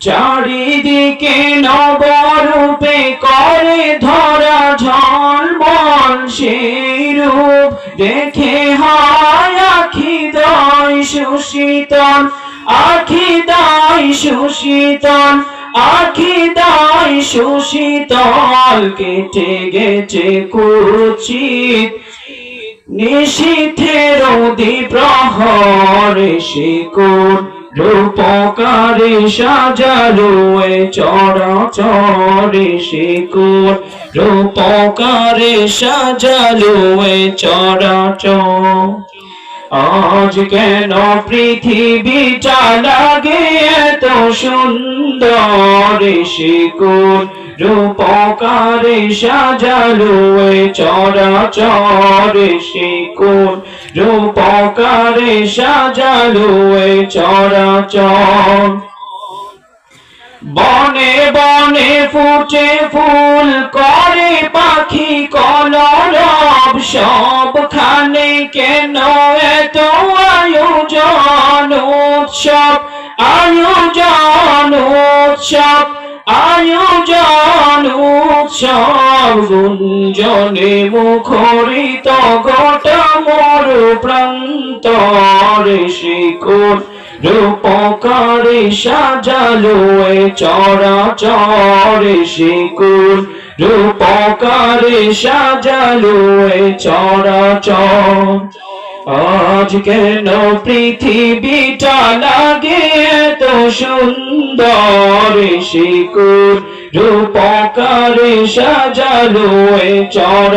চারিদিকে নবরূপে করে ধরা ঝলমল সেই রূপ দেখে হয় আখি দয় সুশীতল, আখি দয় সুশীতল, আখি দয় সুশীতল, কেটে গেছে কুচিত। নিশীথের প্রহরে শিকুর রূপকারে সাজালো এ চরাচরে শিকুর রূপকারে সাজালো এ চরাচর। আজ কেন পৃথিবীটা লাগে এত সুন্দর শিকুর রূপকারে সাজালো এ চরাচরে শিকুর রূপকারে সাজালো এ চরাচর। বনে বনে ফুটে ফুল করে পাখি কলরব সবখানে কেন এত আয়োজন উৎসব আয়োজন উৎসব আয়োজন উৎসব গুঞ্জনে মুখরিত মোর প্রান্তরে শিকুর রূপকারে সাজালো এ চরাচরে শিকুর রূপকারে সাজালো এ চরাচর। আজ কেন পৃথিবীটা লাগে এত সুন্দর শিকুর রূপকারে সাজালো এ চরা